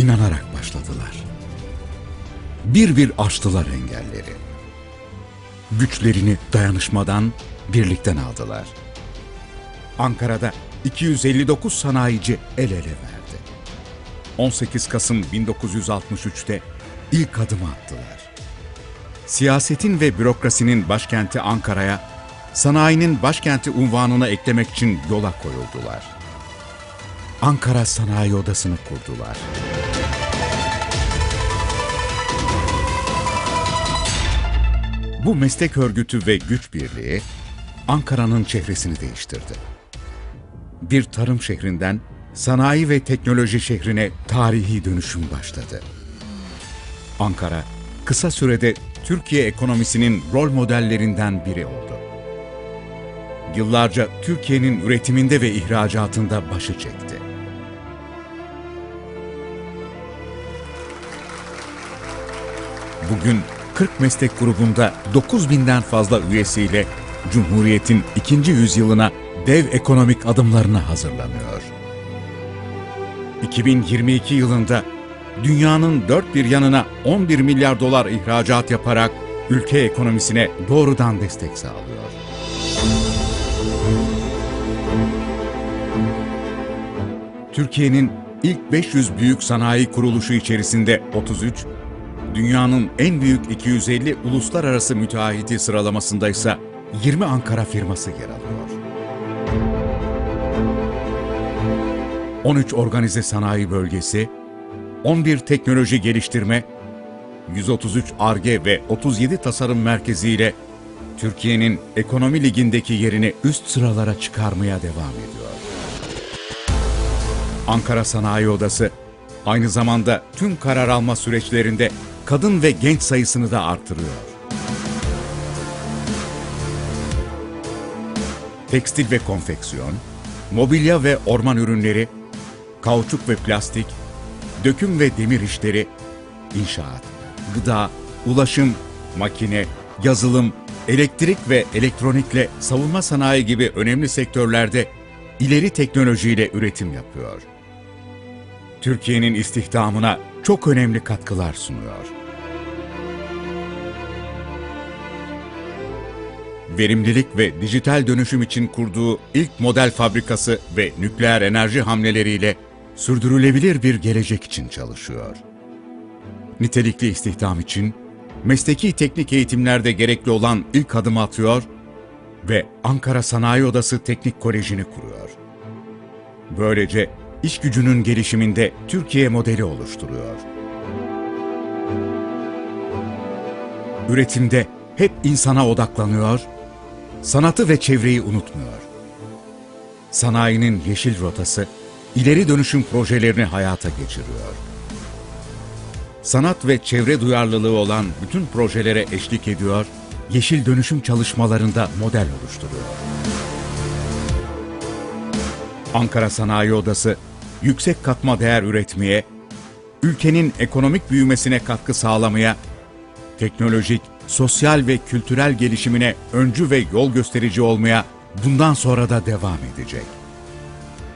inanarak başladılar. Bir bir aştılar engelleri. Güçlerini dayanışmadan, birlikten aldılar. Ankara'da 259 sanayici el ele verdi. 18 Kasım 1963'te ilk adımı attılar. Siyasetin ve bürokrasinin başkenti Ankara'ya, sanayinin başkenti unvanını eklemek için yola koyuldular. Ankara Sanayi Odası'nı kurdular. Bu meslek örgütü ve güç birliği Ankara'nın çehresini değiştirdi. Bir tarım şehrinden sanayi ve teknoloji şehrine tarihi dönüşüm başladı. Ankara kısa sürede Türkiye ekonomisinin rol modellerinden biri oldu. Yıllarca Türkiye'nin üretiminde ve ihracatında başı çekti. Bugün 40 meslek grubunda 9000'den fazla üyesiyle Cumhuriyet'in ikinci yüzyılına dev ekonomik adımlarına hazırlanıyor. 2022 yılında dünyanın dört bir yanına 11 milyar dolar ihracat yaparak ülke ekonomisine doğrudan destek sağlıyor. Türkiye'nin ilk 500 büyük sanayi kuruluşu içerisinde 33, dünyanın en büyük 250 uluslararası müteahhiti sıralamasında ise 20 Ankara firması yer alıyor. 13 organize sanayi bölgesi, 11 teknoloji geliştirme, 133 ARGE ve 37 tasarım merkeziyle Türkiye'nin ekonomi ligindeki yerini üst sıralara çıkarmaya devam ediyor. Ankara Sanayi Odası aynı zamanda tüm karar alma süreçlerinde kadın ve genç sayısını da artırıyor. Tekstil ve konfeksiyon, mobilya ve orman ürünleri, kauçuk ve plastik, döküm ve demir işleri, inşaat, gıda, ulaşım, makine, yazılım, elektrik ve elektronikle savunma sanayi gibi önemli sektörlerde ileri teknolojiyle üretim yapıyor. Türkiye'nin istihdamına çok önemli katkılar sunuyor. Verimlilik ve dijital dönüşüm için kurduğu ilk model fabrikası ve nükleer enerji hamleleriyle sürdürülebilir bir gelecek için çalışıyor. Nitelikli istihdam için mesleki teknik eğitimlerde gerekli olan ilk adımı atıyor ve Ankara Sanayi Odası Teknik Koleji'ni kuruyor. Böylece iş gücünün gelişiminde Türkiye modeli oluşturuyor. Üretimde hep insana odaklanıyor, sanatı ve çevreyi unutmuyor. Sanayinin yeşil rotası, ileri dönüşüm projelerini hayata geçiriyor. Sanat ve çevre duyarlılığı olan bütün projelere eşlik ediyor, yeşil dönüşüm çalışmalarında model oluşturuyor. Ankara Sanayi Odası yüksek katma değer üretmeye, ülkenin ekonomik büyümesine katkı sağlamaya, teknolojik, sosyal ve kültürel gelişimine öncü ve yol gösterici olmaya bundan sonra da devam edecek.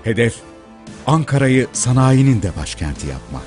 Hedef, Ankara'yı sanayinin de başkenti yapmak.